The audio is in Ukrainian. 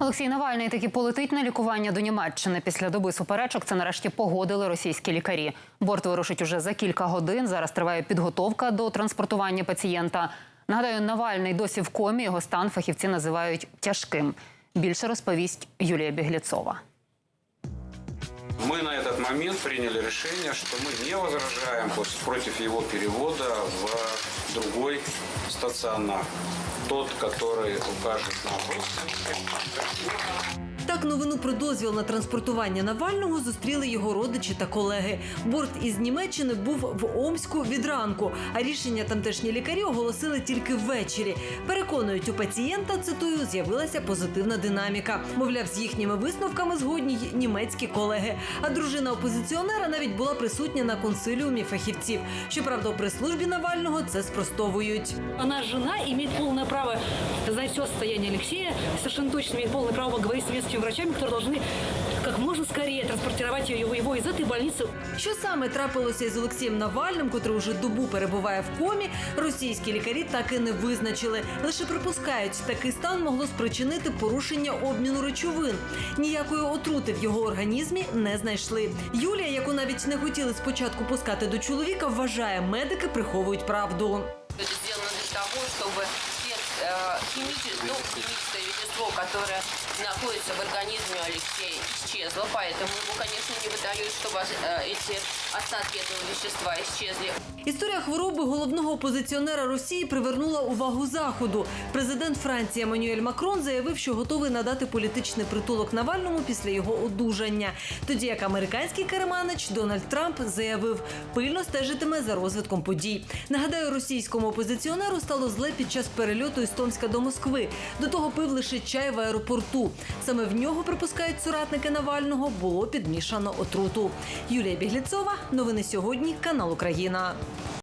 Олексій Навальний таки полетить на лікування до Німеччини. Після доби суперечок це нарешті погодили російські лікарі. Борт вирушить уже за кілька годин. Зараз триває підготовка до транспортування пацієнта. Нагадаю, Навальний досі в комі. Його стан фахівці називають тяжким. Більше розповість Юлія Біглєцова. Мы на этот момент приняли решение, что мы не возражаем пос- против его перевода в другой стационар. Тот, который укажет нам родственники. Так новину про дозвіл на транспортування Навального зустріли його родичі та колеги. Борт із Німеччини був в Омську від ранку, а рішення тамтешні лікарі оголосили тільки ввечері. Переконують у пацієнта, цитую, з'явилася позитивна динаміка. Мовляв, з їхніми висновками згодні й німецькі колеги. А дружина опозиціонера навіть була присутня на консиліумі фахівців. Щоправда, у прес-службі Навального це спростовують. Она жена имеет полное право знать все состояние Алексея, совершенно точно имеет полное право говорить с немецкими врачами, которые должны как можно скорее транспортировать ее, его из этой больницы Що саме трапилося із Олексієм Навальним, котрий уже добу перебуває в комі, російські лікарі так і не визначили. Лише припускають, такий стан могло спричинити порушення обміну речовин. Ніякої отрути в його організмі не знайшли. Юлія, яку навіть не хотіли спочатку пускати до чоловіка, вважає, медики приховують правду. Это сделано для того, чтобы спец, э, химичес- ну, химическое вещество, которое находится в организме Алексея, исчезло. Поэтому ему, конечно, не выдают, чтобы э, эти остатки этого вещества исчезли. Історія хвороби головного опозиціонера Росії привернула увагу заходу. Президент Франції Еммануель Макрон заявив, що готовий надати політичний притулок Навальному після його одужання. Тоді як американський керманич Дональд Трамп заявив, пильно стежитиме за розвитком подій. Нагадаю, російському опозиціонеру стало зле під час перельоту із Томська до Москви. До того пив лише чай в аеропорту. Саме в нього припускають соратники Навального було підмішано отруту. Юлія Бігліцова. Новини сьогодні. Канал Україна.